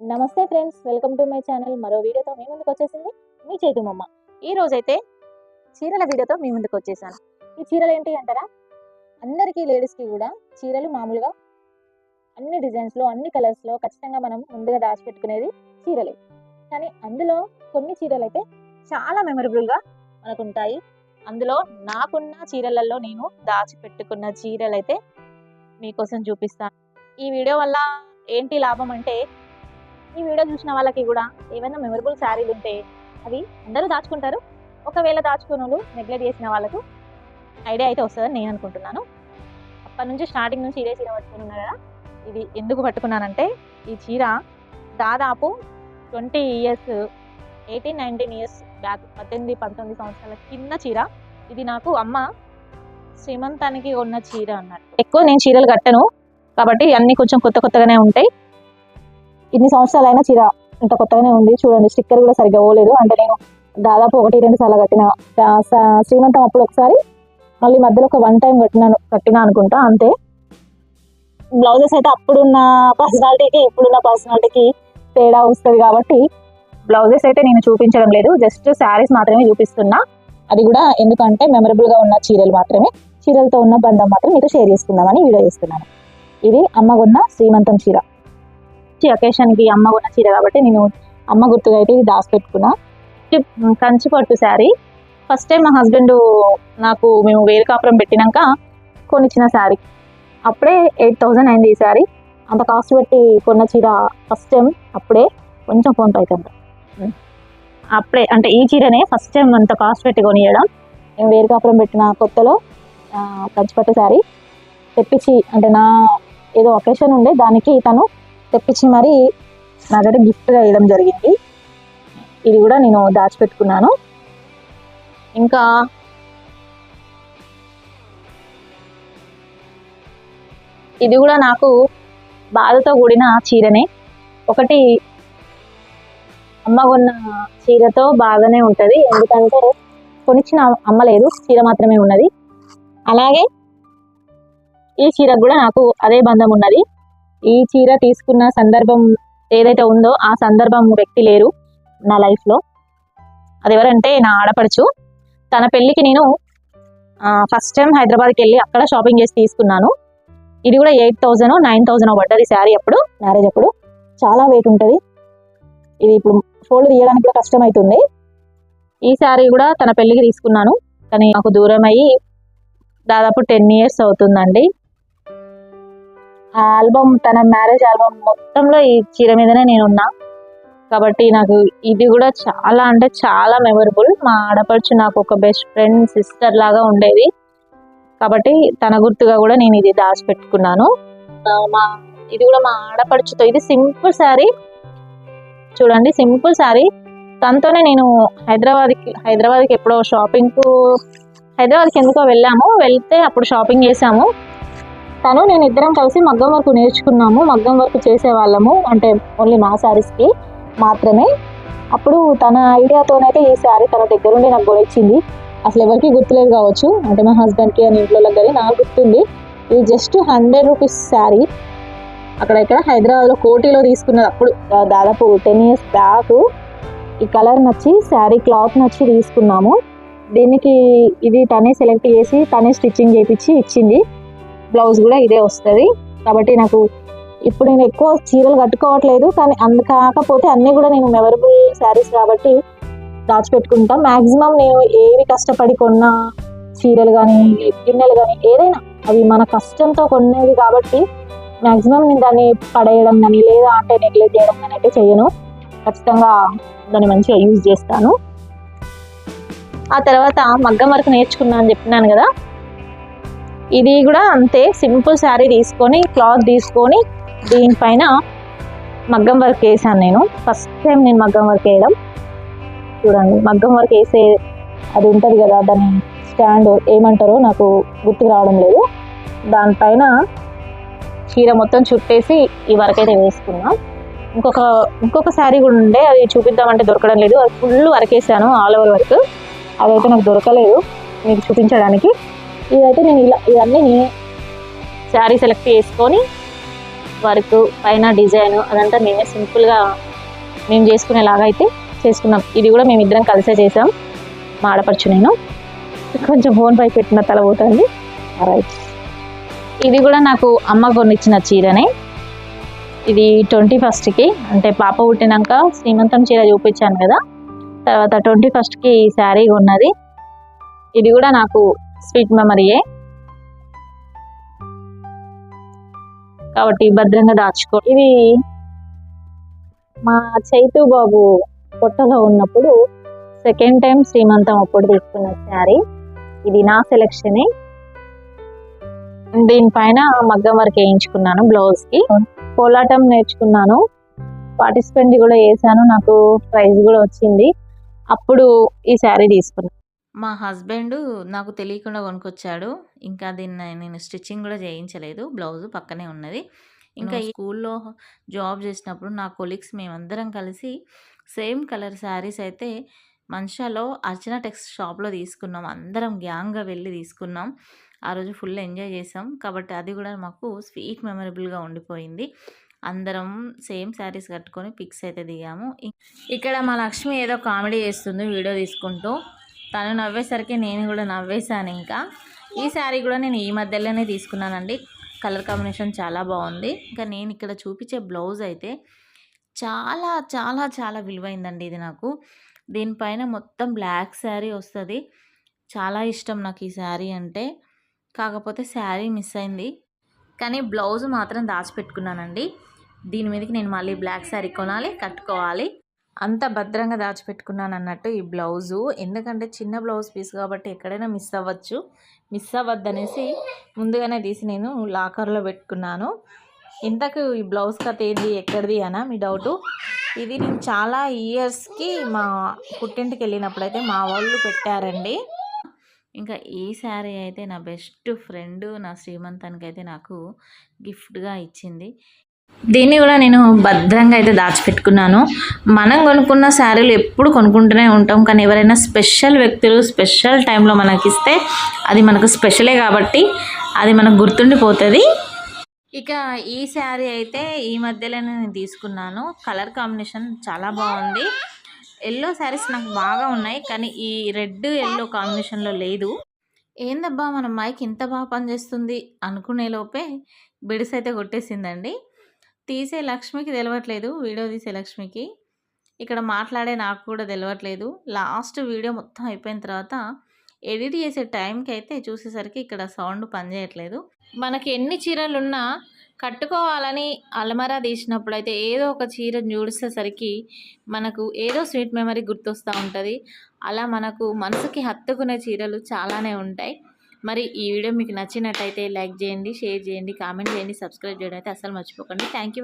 నమస్తే friends welcome to my channel. మరో వీడియోతో మీ ముందుకు వచ్చేసింది మీ చేతుమమ్మ ఈ రోజైతే చీరల వీడియోతో మీ ముందుకు వచ్చేసాను. ఈ చీరలు ఏంటి అంటారా? అందరికీ లేడీస్కి కూడా చీరలు మామూలుగా అన్ని డిజైన్స్లో అన్ని కలర్స్లో ఖచ్చితంగా మనం ముందుగా దాచిపెట్టుకునేది చీరలే. కానీ అందులో కొన్ని చీరలు అయితే చాలా మెమరబుల్గా మనకు ఉంటాయి. అందులో నాకున్న చీరలలో నేను దాచిపెట్టుకున్న చీరలు అయితే మీకోసం చూపిస్తాను. ఈ వీడియో వల్ల ఏంటి లాభం అంటే ఈ వీడియో చూసిన వాళ్ళకి కూడా ఏమైనా మెమరబుల్ శారీలు ఉంటే అవి అందరూ దాచుకుంటారు. ఒకవేళ దాచుకుని వాళ్ళు నెగ్లెక్ట్ చేసిన వాళ్ళకు ఐడియా అయితే వస్తుందని నేను అనుకుంటున్నాను. అప్పటి నుంచి స్టార్టింగ్ నుంచి ఇదే చీర పట్టుకుని కదా ఇది ఎందుకు పట్టుకున్నానంటే ఈ చీర దాదాపు twenty years eighteen nineteen years back పద్దెనిమిది పంతొమ్మిది సంవత్సరాల కింద చీర. ఇది నాకు అమ్మ శ్రీమంతానికి ఉన్న చీర అన్నట్టు. ఎక్కువ నేను చీరలు కట్టను కాబట్టి అన్నీ కొంచెం కొత్త కొత్తగానే ఉంటాయి. ఇన్ని సంవత్సరాలైనా చీర ఇంత కొత్తగానే ఉంది. చూడండి స్టిక్కర్ కూడా సరిగ్గా పోలేదు. అంటే నేను దాదాపు ఒకటి రెండు సార్లు కట్టిన. శ్రీమంతం అప్పుడు ఒకసారి మళ్ళీ మధ్యలో ఒక వన్ టైం కట్టినాను కట్టినా అనుకుంటా అంతే. బ్లౌజెస్ అయితే అప్పుడున్న పర్సనాలిటీకి ఇప్పుడున్న పర్సనాలిటీకి తేడా వస్తుంది కాబట్టి బ్లౌజెస్ అయితే నేను చూపించడం లేదు. జస్ట్ శారీస్ మాత్రమే చూపిస్తున్నా. అది కూడా ఎందుకంటే మెమరబుల్గా ఉన్న చీరలు మాత్రమే. చీరలతో ఉన్న బంధం మాత్రం మీతో షేర్ చేసుకుందామని వీడియో చేస్తున్నాను. ఇది అమ్మగున్న శ్రీమంతం చీర. మంచి అకేషన్కి అమ్మ కొన్న చీర కాబట్టి నేను అమ్మ గుర్తుగా అయితే ఇది దాచిపెట్టుకున్నా కంచి పట్టు శారీ. ఫస్ట్ టైం మా హస్బెండ్ నాకు మేము వేరు కాపురం పెట్టినాక కొనిచ్చిన శారీ. అప్పుడే ఎయిట్ థౌజండ్ అయింది ఈ శారీ. అంత కాస్ట్ పెట్టి కొన్న చీర ఫస్ట్ టైం అప్పుడే కొంచెం ఫోన్ అవుతుంది అప్పుడే అంటే ఈ చీరనే ఫస్ట్ టైం అంత కాస్ట్ పెట్టి కొనియడం. మేము వేరు కాపురం పెట్టిన కొత్తలో కంచిపట్టు శారీ తెప్పించి అంటే నా ఏదో ఒకేషన్ ఉండే దానికి తను తెప్పించి మరి దగ్గర గిఫ్ట్గా ఇవ్వడం జరిగింది. ఇది కూడా నేను దాచిపెట్టుకున్నాను. ఇంకా ఇది కూడా నాకు బాధతో కూడిన చీరనే. ఒకటి అమ్మ కొన్న చీరతో బాగానే ఉంటుంది. ఎందుకంటే కొనిచ్చిన అమ్మ లేదు చీర మాత్రమే ఉన్నది. అలాగే ఈ చీరకు కూడా నాకు అదే బంధం ఉన్నది. ఈ చీర తీసుకున్న సందర్భం ఏదైతే ఉందో ఆ సందర్భం వ్యక్తి లేరు నా లైఫ్లో అది ఎవరంటే నా ఆడపడుచు. తన పెళ్ళికి నేను ఫస్ట్ టైం హైదరాబాద్కి వెళ్ళి అక్కడ షాపింగ్ చేసి తీసుకున్నాను. ఇది కూడా ఎయిట్ థౌజండ్ నైన్ థౌజండ్ పడ్డది శారీ అప్పుడు మ్యారేజ్ అప్పుడు. చాలా వెయిట్ ఉంటుంది. ఇది ఇప్పుడు ఫోల్డ్ తీయడానికి కూడా కష్టం అవుతుంది ఈ శారీ కూడా తన పెళ్ళికి తీసుకున్నాను. కానీ నాకు దూరం అయ్యి దాదాపు టెన్ ఇయర్స్ అవుతుందండి. ఆ ఆల్బమ్ తన మ్యారేజ్ ఆల్బమ్ మొత్తంలో ఈ చీర మీదనే నేను ఉన్నా కాబట్టి నాకు ఇది కూడా చాలా అంటే చాలా మెమొరబుల్. మా ఆడపడుచు నాకు ఒక బెస్ట్ ఫ్రెండ్ సిస్టర్ లాగా ఉండేది. కాబట్టి తన గుర్తుగా కూడా నేను ఇది దాచిపెట్టుకున్నాను. మా ఇది కూడా మా ఆడపడుచుతో ఇది సింపుల్ శారీ. చూడండి సింపుల్ శారీ. తనతోనే నేను హైదరాబాద్కి హైదరాబాద్కి ఎప్పుడో షాపింగ్కు హైదరాబాద్కి ఎందుకో వెళ్ళాము. వెళ్తే అప్పుడు షాపింగ్ చేసాము తను నేను ఇద్దరం కలిసి మగ్గం వర్క్ నేర్చుకున్నాము. మగ్గం వర్క్ చేసేవాళ్ళము. అంటే ఓన్లీ మా శారీస్కి మాత్రమే. అప్పుడు తన ఐడియాతోనైతే ఈ శారీ తన దగ్గరుండి నాకు కొనిచ్చింది. అసలు ఎవరికి గుర్తులేదు కావచ్చు. అంటే మా హస్బెండ్కి అని ఇంట్లో కానీ నాకు గుర్తుంది. ఇది జస్ట్ హండ్రెడ్ రూపీస్ శారీ అక్కడ ఇక్కడ హైదరాబాద్లో కోటిలో తీసుకున్నది అప్పుడు. దాదాపు టెన్ ఇయర్స్ బ్యాక్ ఈ కలర్ నచ్చి శారీ క్లాత్ నచ్చి తీసుకున్నాము. దీనికి ఇది తనే సెలెక్ట్ చేసి తనే స్టిచ్చింగ్ చేయించి ఇచ్చింది. బ్లౌజ్ కూడా ఇదే వస్తుంది. కాబట్టి నాకు ఇప్పుడు నేను ఎక్కువ చీరలు కట్టుకోవట్లేదు కానీ అందు కాకపోతే అన్నీ కూడా నేను మెమరబుల్ శారీస్ కాబట్టి దాచిపెట్టుకుంటా. మ్యాక్సిమం నేను ఏవి కష్టపడి కొన్న చీరలు కానీ గిన్నెలు కానీ ఏదైనా అవి మన కష్టంతో కొనేవి కాబట్టి మ్యాక్సిమం నేను దాన్ని పడేయడం కానీ లేదా అంటే నెగ్లెక్ట్ చేయడం కానీ అయితే చేయను. ఖచ్చితంగా దాన్ని మంచిగా యూజ్ చేస్తాను. ఆ తర్వాత మగ్గం వరకు నేర్చుకున్నా అని చెప్పినాను కదా. ఇది కూడా అంతే సింపుల్ శారీ తీసుకొని క్లాత్ తీసుకొని దీనిపైన మగ్గం వర్క్ వేసాను నేను. ఫస్ట్ టైం నేను మగ్గం వర్క్ వేయడం. చూడండి మగ్గం వర్క్ వేసే అది ఉంటుంది కదా దాని స్టాండ్ ఏమంటారో నాకు గుర్తుకు రావడం లేదు. దానిపైన చీర మొత్తం చుట్టేసి ఈ వర్క్ అయితే వేసుకున్నాం. ఇంకొక ఇంకొక శారీ కూడా ఉండే అది చూపిద్దామంటే దొరకడం లేదు. అది ఫుల్ వర్క్ వేసాను ఆల్ ఓవర్ వర్క్ అదైతే నాకు దొరకలేదు మీకు చూపించడానికి. ఇదైతే నేను ఇలా ఇవన్నీ శారీ సెలెక్ట్ చేసుకొని వర్క్ పైన డిజైన్ అదంతా మేమే సింపుల్గా మేము చేసుకునేలాగా అయితే చేసుకున్నాం. ఇది కూడా మేము ఇద్దరం కలిసే చేసాం. మా ఆడపడుచు నేను. కొంచెం ఫోన్ పై పెట్టిన తల పోతుంది. రైట్ ఇది కూడా నాకు అమ్మ కొనిచ్చిన చీరనే. ఇది ట్వంటీ ఫస్ట్కి అంటే పాప పుట్టినాక శ్రీమంతం చీర చూపించాను కదా. తర్వాత ట్వంటీ ఫస్ట్కి శారీ కొన్నది. ఇది కూడా నాకు స్వీట్ మెమరీయే. కాబట్టి భద్రంగా దాచుకో. ఇది మా చైతు బాబు పొట్టలో ఉన్నప్పుడు సెకండ్ టైం శ్రీమంతం అప్పుడు తీసుకున్న శారీ. ఇది నా సెలక్షనే దీనిపైన మగ్గం వర్క్ వేయించుకున్నాను బ్లౌజ్కి. కోలాటం నేర్చుకున్నాను. పార్టిసిపెంట్ కూడా వేసాను నాకు ప్రైజ్ కూడా వచ్చింది. అప్పుడు ఈ శారీ తీసుకున్నాను మా హస్బెండ్ నాకు తెలియకుండా కొనుక్కొచ్చాడు. ఇంకా దీన్ని నేను స్టిచ్చింగ్ కూడా చేయించలేదు. బ్లౌజ్ పక్కనే ఉన్నది. ఇంకా ఈ స్కూల్లో జాబ్ చేసినప్పుడు నా కొలీగ్స్ మేమందరం కలిసి సేమ్ కలర్ శారీస్ అయితే మంచాలో అర్చన టెక్స్ షాప్లో తీసుకున్నాం. అందరం గ్యాంగ్గా వెళ్ళి తీసుకున్నాం. ఆ రోజు ఫుల్ ఎంజాయ్ చేసాం. కాబట్టి అది కూడా మాకు స్వీట్ మెమరబుల్గా ఉండిపోయింది. అందరం సేమ్ శారీస్ కట్టుకొని పిక్స్ అయితే దిగాము. ఇక్కడ మా లక్ష్మి ఏదో కామెడీ చేస్తుంది వీడియో తీసుకుంటూ. తను నవ్వేసరికి నేను కూడా నవ్వేశాను ఇంకా. ఈ శారీ కూడా నేను ఈ మధ్యలోనే తీసుకున్నానండి. కలర్ కాంబినేషన్ చాలా బాగుంది. ఇంకా నేను ఇక్కడ చూపించే బ్లౌజ్ అయితే చాలా చాలా చాలా విలువైందండి ఇది నాకు. దీనిపైన మొత్తం బ్లాక్ శారీ వస్తుంది. చాలా ఇష్టం నాకు ఈ శారీ అంటే. కాకపోతే శారీ మిస్ అయింది. కానీ బ్లౌజ్ మాత్రం దాచిపెట్టుకున్నానండి. దీని మీదకి నేను మళ్ళీ బ్లాక్ శారీ కొనాలి కట్టుకోవాలి. అంత భద్రంగా దాచిపెట్టుకున్నాను అన్నట్టు ఈ బ్లౌజు. ఎందుకంటే చిన్న బ్లౌజ్ పీస్ కాబట్టి ఎక్కడైనా మిస్ అవ్వచ్చు. మిస్ అవ్వద్దనేసి ముందుగానే తీసి నేను లాకర్లో పెట్టుకున్నాను. ఇంతకు ఈ బ్లౌజ్ కథ ఏంది ఎక్కడిది అనా మీ డౌటు? ఇది నేను చాలా ఇయర్స్కి మా పుట్టింటికి వెళ్ళినప్పుడైతే మా వాళ్ళు పెట్టారండి. ఇంకా ఈ శారీ అయితే నా బెస్ట్ ఫ్రెండ్ నా శ్రీమంతానికి అయితే నాకు గిఫ్ట్గా ఇచ్చింది. దీన్ని కూడా నేను భద్రంగా అయితే దాచిపెట్టుకున్నాను. మనం కొనుక్కున్న శారీలు ఎప్పుడు కొనుక్కుంటూనే ఉంటాం. కానీ ఎవరైనా స్పెషల్ వ్యక్తులు స్పెషల్ టైంలో మనకి ఇస్తే అది మనకు స్పెషలే కాబట్టి అది మనకు గుర్తుండిపోతుంది. ఇక ఈ శారీ అయితే ఈ మధ్యలోనే నేను తీసుకున్నాను. కలర్ కాంబినేషన్ చాలా బాగుంది. ఎల్లో శారీస్ నాకు బాగా ఉన్నాయి. కానీ ఈ రెడ్ ఎల్లో కాంబినేషన్లో లేదు. ఏందబ్బా మన మైక్ ఇంత బాగా పనిచేస్తుంది అనుకునే లోపే బిడిస్ అయితే కొట్టేసిందండి. తీసే లక్ష్మికి తెలియట్లేదు వీడియో తీసే లక్ష్మికి. ఇక్కడ మాట్లాడే నాకు కూడా తెలియట్లేదు లాస్ట్ వీడియో మొత్తం అయిపోయిన తర్వాత ఎడిట్ చేసే టైంకి అయితే చూసేసరికి ఇక్కడ సౌండ్ పనిచేయట్లేదు. మనకి ఎన్ని చీరలు ఉన్నా కట్టుకోవాలని అలమరా తీసినప్పుడు అయితే ఏదో ఒక చీర చూసేసరికి మనకు ఏదో స్వీట్ మెమరీ గుర్తొస్తూ ఉంటుంది. అలా మనకు మనసుకి హత్తుకునే చీరలు చాలానే ఉంటాయి. మరి ఈ వీడియో మీకు నచ్చినట్టయితే లైక్ చేయండి షేర్ చేయండి కామెంట్ చేయండి సబ్స్క్రైబ్ చేయడం అయితే అసలు మర్చిపోకండి. Thank you